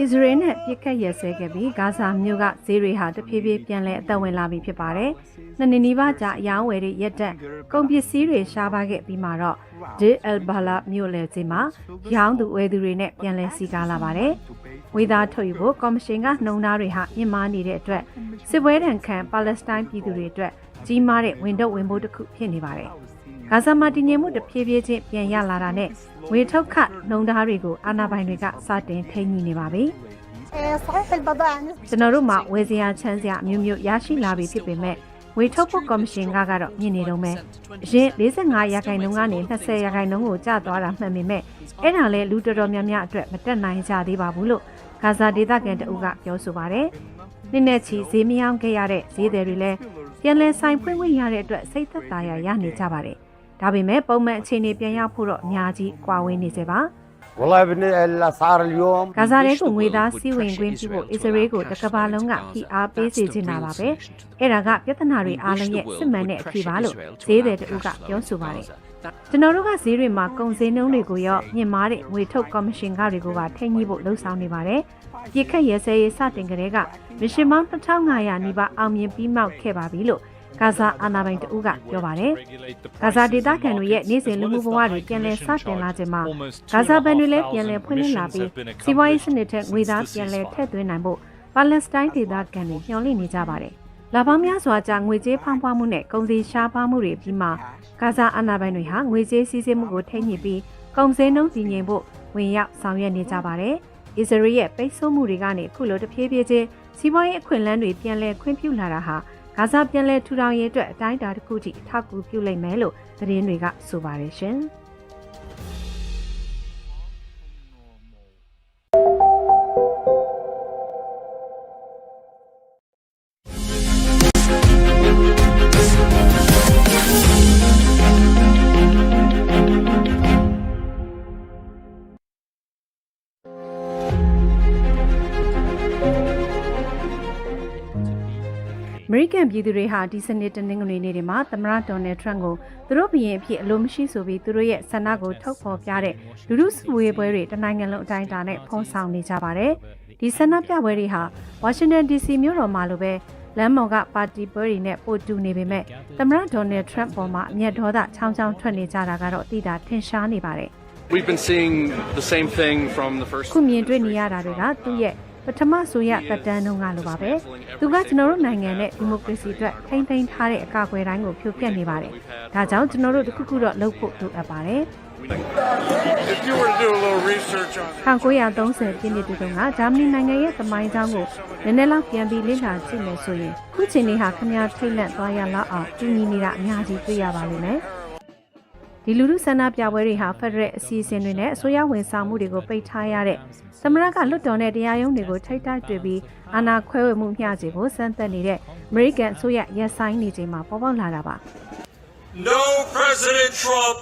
အစ္စရေးနဲ့ပြစ်ခတ်ရက်စဲခဲ့ပြီးဂါဇာမြို့ကဈေးတွေဟာတဖြည်းဖြည်းပြန်လည်အသက်ဝင်လာပြီဖြစ်ပါတယ်။နှစ်နှစ်နီးပါးကြာအယောင်းဝယ်တွေရက်တက်ကုန်ပစ္စည်းတွေရှားပါခဲ့ပြီးမှတော့ဒီအယ်ဘာလာမြို့လယ်ဈေးမှာရောင်းသူဝယ်သူတွေနဲ့ပြန်လည်စီကားလာပါတယ်။ဝေသားထုတ်ယူဖို့ကော်မရှင်ကနှုံသားတွေဟာမြင့်မားနေတဲ့အတွက်စစ်ပွဲတံခံပါလက်စတိုင်းပြည်သူတွေအတွက်ကြီးမားတဲ့ဝန်တော့ဝန်ဖို့တစ်ခုဖြစ်နေပါတယ်။ ဂါဇာမှာတည်ငြိမ်မှုတဖြည်းဖြည်းချင်းပြန်ရလာတာနဲ့ငွေထုတ်ခနှုံသားတွေကိုအာဏာပိုင်တွေကစတင်ထိန်းညှိနေပါပြီကျွန်တော်တို့မှာဝယ်စရာချမ်းစရာမျိုးမျိုးရရှိလာပြီဖြစ်ပေမဲ့ဝေထုတ်ဖို့ကော်မရှင်ကကတော့မြင်နေတော့မယ်အရင်45ရာခိုင်နှုန်းကနေ20ရာခိုင်နှုန်းကိုကျသွားတာမှန်ပေမဲ့အဲ့ဒါလည်းလူတော်တော်များများအတွက်မတက်နိုင်ကြသေးပါဘူးလို့ဂါဇာဒေသခံတအုပ်ကပြောဆိုပါတယ်နှစ်နဲ့ချီဈေးမယောင်းခဲ့ရတဲ့ဈေးသည်တွေလည်းပြန်လည်ဆိုင်ဖွင့်ခွင့်ရတဲ့အတွက်စိတ်သက်သာရာရနေကြပါတယ် ဒါပေမဲ့ပုံမှန်အခြေအနေပြန်ရောက်ဖို့တော့အများကြီးကွာဝေးနေစေပါ။ والله بالنسبه الاسعار اليوم ဂါဇာရဲကိုငွေသားစီးဝင်ခွင့်ပြုဖို့အစ္စရေးကိုတစ်ကမ္ဘာလုံးကဖိအားပေးစေချင်တာပါပဲအဲ့ဒါကပြဿနာတွေအားလုံးရဲ့စစ်မှန်တဲ့အဖြစ်ပါလို့ဈေးသည်တူကပြောဆိုပါတယ်ကျွန်တော်တို့ကဈေးတွေမှာကုန်စည်နှုန်းတွေကိုရောမြင့်မားတဲ့ငွေထုတ်ကော်မရှင်ကတွေကိုပါထိန်းညှိဖို့လှုံ့ဆော်နေပါတယ်ပြစ်ခတ်ရဲစဲရေးစတင်ကြတဲ့ကမရှင်မောင်း2500နီးပါးအောင်မြင်ပြီးမောက်ခဲ့ပါပြီလို့ ဂါဇာအာဏာပိုင်တဦးကပြောပါတယ်။ဂါဇာဒေသခံတွေရဲ့နေ့စဉ်လူမှုဘဝတွေပြန်လည်စတင်လာခြင်းမှာဂါဇာဘန်တွေလည်းပြန်လည်ဖွင့်လှစ်လာပြီးစီးပွားရေးစနစ်ထက်ငွေသားပြန်လည်ထည့်သွင်းနိုင်ဖို့ပါလက်စတိုင်းဒေသခံတွေညှော်လင့်နေကြပါတယ်။လာပေါင်းများစွာကြာငွေကြေးဖောင်းပွားမှုနဲ့ကုန်စည်ရှားပါမှုတွေပြီးမှဂါဇာအာဏာပိုင်တွေဟာငွေကြေးစည်းစိမ်မှုကိုထိန်းညှိပြီးကုန်စည်နှုန်းတည်ငြိမ်ဖို့ဝင်ရောက်ဆောင်ရွက်နေကြပါတယ်။အစ္စရေးရဲ့ပိတ်ဆို့မှုတွေကနေခုလိုတဖြည်းဖြည်းချင်းစီးပွားရေးအခွင့်အလမ်းတွေပြန်လည်ခွင့်ပြုလာတာဟာ ဂါဇာပြန်လည်ထူထောင်ရေးအတွက်အတိုင်းအတာတစ်ခုထိအထောက်အကူပြုလိမ့်မယ်လို့သတင်းတွေကဆိုပါတယ်ရှင်။ မေရိကန်ပြည်သူတွေဟာဒီစနစ်တနင်္ဂနွေနေ့တွေမှာသမ္မတဒေါ်နယ်ထရန့်ကိုသူတို့ဘရင်အဖြစ်အလိုမရှိဆိုပြီးသူတို့ရဲ့ဆန္ဒကိုထုတ်ဖော်ပြတဲ့လူလူစုဝေးပွဲတွေတနိုင်ငံလုံးအတိုင်းအတာနဲ့ဖုံးဆောင်နေကြပါတယ်။ဒီဆန္ဒပြပွဲတွေဟာဝါရှင်တန် DC မြို့တော်မှာလိုပဲလမ်းမော်ကပါတီပွဲတွေနဲ့ပို့တူနေပေမဲ့သမ္မတဒေါ်နယ်ထရန့်ပေါ်မှာအမျက်ဒေါသချောင်းချောင်းထွက်နေကြတာကတော့အတိအတာထင်ရှားနေပါတယ်။ We've been seeing the same thing from the first ခုမြင်တွေ့နေရတာတွေကသူ့ရဲ့ ပထမဆိုရတက်တန်းတုန်းကလိုပါပဲသူကကျွန်တော်တို့နိုင်ငံနဲ့ဒီမိုကရေစီအတွက်ထိမ့်သိမ်းထားတဲ့အကာအကွယ်တိုင်းကိုဖြိုဖျက်နေပါတယ်ဒါကြောင့်ကျွန်တော်တို့တခုခုတော့လုပ်ဖို့လိုအပ်ပါတယ် If you were to do a little research on 1930ပြည့်နှစ်တုန်းကဂျာမနီနိုင်ငံရဲ့သမိုင်းကြောင်းကိုနည်းနည်းလောက်ပြန်ပြီးလေ့လာကြည့်မယ်ဆိုရင်ခုချိန်လေးဟာခမည်းထိတ်လန့်သွားရလောက်အောင်တူညီနေတာအများကြီးတွေ့ရပါလိမ့်မယ် ဒီလူလူဆန္ဒပြပွဲတွေဟာဖက်ဒရယ်အစီအစဉ်တွေနဲ့အစိုးရဝန်ဆောင်မှုတွေကိုပိတ်ထားရတဲ့သမရကလွတ်တော်နဲ့တရားရုံးတွေကိုထိတ်တိုက်တွေ့ပြီးအာဏာခွဲဝေမှုမျှစေဖို့စမ်းသပ်နေတဲ့အမေရိကန်အစိုးရရက်ဆိုင်နေချိန်မှာပေါ်ပေါက်လာတာပါ No President Trump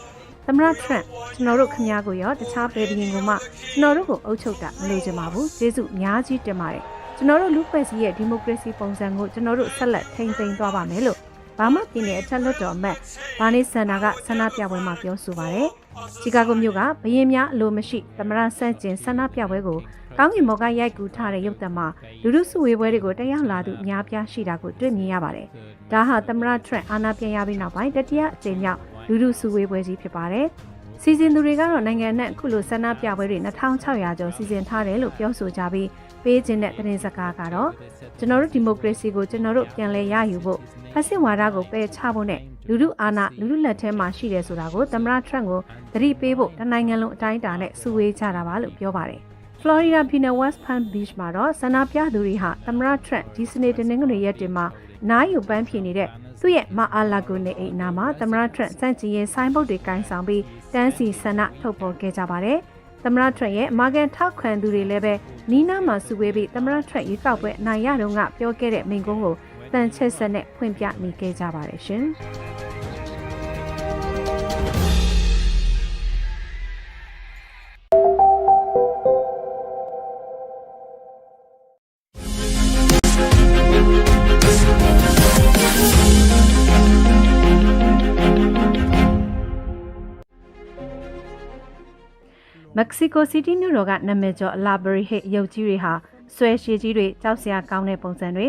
သမရထရန့်ကျွန်တော်တို့ခင်ဗျားကိုရောတခြားဘယ်ဘရင်ကမှကျွန်တော်တို့ကိုအုပ်ချုပ်တာမလိုချင်ပါဘူးကျေးဇူးအများကြီးတင်ပါတယ်ကျွန်တော်တို့လူ့ဖွဲ့စည်းရဲ့ဒီမိုကရေစီပုံစံကိုကျွန်တော်တို့ဆက်လက်ထိန်းသိမ်းသွားပါမယ်လို့ ဘာမှပြင်းတဲ့အထက်လွတ်တော်အမတ်ဘာနီဆန်နာကဆန္ဒပြပွဲမှာပြောဆိုပါတယ်။ချီကာဂိုမြို့ကဘရင်များအလိုမရှိသမရဆန့်ကျင်ဆန္ဒပြပွဲကိုကောင်းကင်ဘော်ကရိုက်ကူးထားတဲ့ရုပ်သံမှာလူလူစုဝေးပွဲတွေကိုတက်ရောက်လာသူအများပြားရှိတာကိုတွေ့မြင်ရပါတယ်။ဒါဟာသမရထရန့်အာဏာပြန်ရပြီးနောက်ပိုင်းတတိယအကြိမ်မြောက်လူလူစုဝေးပွဲကြီးဖြစ်ပါတယ်။စီစဉ်သူတွေကတော့နိုင်ငံနဲ့အခုလိုဆန္ဒပြပွဲတွေ2600ကျော်စီစဉ်ထားတယ်လို့ပြောဆိုကြပြီးပေးခြင်းတဲ့သတင်းစကားကတော့ကျွန်တော်တို့ဒီမိုကရေစီကိုကျွန်တော်တို့ပြန်လည်ရယူဖို့ ဖက်စစ်ဝါဒကိုပယ်ချဖို့နဲ့လူလူအာဏာလူလူလက်ထဲမှာရှိတယ်ဆိုတာကိုသမ္မတထရန့်ကိုသတိပေးဖို့တနိုင်ငံလုံးအတိုင်းအတာနဲ့စုဝေးကြတာပါလို့ပြောပါတယ်။ Florida ပြည်နယ် West Palm Beach မှာတော့ဆန္ဒပြသူတွေဟာသမ္မတထရန့်ဒီစနေတနင်္ဂနွေရက်တင်မှာနားယူပန်းဖြေနေတဲ့သူ့ရဲ့မအာလာဂိုနေအိမ်နာမှာသမ္မတထရန့်စန့်ကျင်ရေးဆိုင်းဘုတ်တွေကင်ဆောင်ပြီးတန်းစီဆန္ဒထုတ်ဖော်ခဲ့ကြပါတယ်။သမ္မတထရန့်ရဲ့မာကန်ထောက်ခံသူတွေလည်းပဲနီးနားမှာစုဝေးပြီးသမ္မတထရန့်ရွေးကောက်ပွဲအနိုင်ရတုန်းကပြောခဲ့တဲ့မိန့်ခွန်းကို တန်ချက်ဆက်နဲ့ဖွင့်ပြနေခဲ့ကြပါတယ်ရှင်။က္ကဆီကိုစီးတီးမြို့တော်ကနာမည်ကျော် Library Hit ရုပ်ကြီးတွေဟာဆွဲရှည်ကြီးတွေကြောက်စရာကောင်းတဲ့ပုံစံတွေ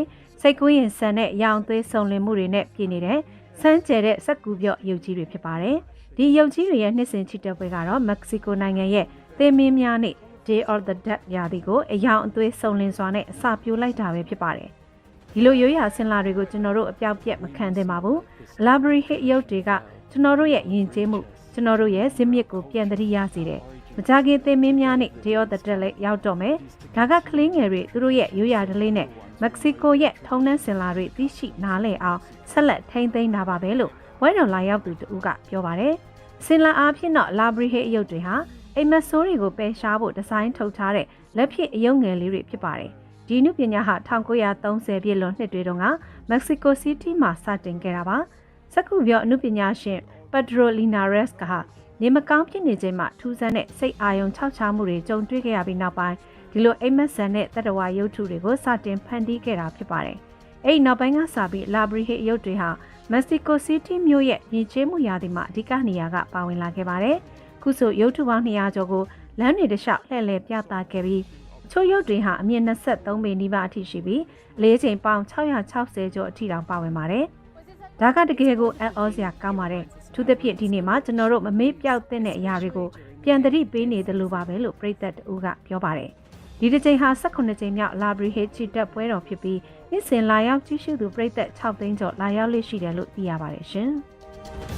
စိတ်ကူးရင်ဆန်တဲ့ရောင်သွေးစုံလင်မှုတွေနဲ့ပြည့်နေတဲ့စမ်းကျဲတဲ့စက်ကူပြော့ရုပ်ကြီးတွေဖြစ်ပါတယ်။ဒီရုပ်ကြီးတွေရဲ့နှစ်စဉ်ချီတက်ပွဲကတော့မက္ကဆီကိုနိုင်ငံရဲ့သင်းမင်းများနေ့ Day of the Dead ရာသီကိုအယောင်အသွေးစုံလင်စွာနဲ့အစာပြိုလိုက်တာပဲဖြစ်ပါတယ်။ဒီလိုရိုးရာဆင်လာတွေကိုကျွန်တော်တို့အပြောက်ပြက်မခံသင့်ပါဘူး။ Library Hit ရုပ်တွေကကျွန်တော်တို့ရဲ့ယဉ်ကျေးမှုကျွန်တော်တို့ရဲ့ဇစ်မြစ်ကိုပြန်တရိရစေတယ်။ မကြခင်သင်မင်းများနဲ့ Day of the Dead လည်းရောက်တော့မယ်။ဒါကကလင်းငယ်တွေသူတို့ရဲ့ရိုးရာဓလေ့နဲ့မက္ကဆီကိုရဲ့ထုံနှန်းစင်လာတွေသိရှိနားလည်အောင်ဆက်လက်ထိန်းသိမ်းတာပါပဲလို့ဝဲတော်လာရောက်သူတူကပြောပါတယ်။စင်လာအားဖြင့်တော့ Library Hit အယုတ်တွေဟာအိမ်မက်ဆိုးတွေကိုပယ်ရှားဖို့ဒီဇိုင်းထုတ်ထားတဲ့လက်ဖြစ်အယုတ်ငယ်လေးတွေဖြစ်ပါတယ်။ဒီနုပညာဟာ1930ပြည့်လွန်နှစ်တွေတုန်းကမက္ကဆီကိုစီးတီးမှာစတင်ခဲ့တာပါ။စက္ကူပြောအနုပညာရှင်ပက်ဒရိုလီနာရက်စ်ကဟာ နေမကောင်းဖြစ်နေချိန်မှာထူးဆန်းတဲ့စိတ်အာရုံခြောက်ခြားမှုတွေကြုံတွေ့ခဲ့ရပြီးနောက်ပိုင်းဒီလိုအိမ်မက်ဆန်တဲ့တတဝါရုပ်ထုတွေကိုစတင်ဖန်တီးခဲ့တာဖြစ်ပါတယ်။အဲ့ဒီနောက်ပိုင်းကစပြီး Library Hit ရုပ်တွေဟာမက္ကဆီကိုစီးတီးမြို့ရဲ့ယဉ်ကျေးမှုရာသီမှာအဓိကနေရာကပါဝင်လာခဲ့ပါတယ်။ခုဆိုရုပ်ထုပေါင်း200ကျော်ကိုလမ်းတွေတစ်လျှောက်လှည့်လည်ပြသခဲ့ပြီးချို့ရုပ်တွေဟာအမြင့်23ပေနီးပါးအထိရှိပြီးလေးချိန်ပေါင်း660ကျော်အထိတောင်ပါဝင်ပါတယ်။ဒါကတကယ်ကိုအံ့ဩစရာကောင်းပါတယ်။ သူသဖြင့်ဒီနေ့မှာကျွန်တော်တို့မမေ့ပြောက်တဲ့အရာတွေကိုပြန်သတိပေးနေတယ်လို့ပါပဲလို့ပြည်သက်တူကပြောပါတယ်။ဒီတစ်ချိန်ဟာ18ချိန်မြောက် Library Hit ချီတက်ပွဲတော်ဖြစ်ပြီးနေ့စဉ်လာရောက်ကြည့်ရှုသူပြည်သက်6သိန်းကျော်လာရောက်လေ့ရှိတယ်လို့သိရပါတယ်ရှင်။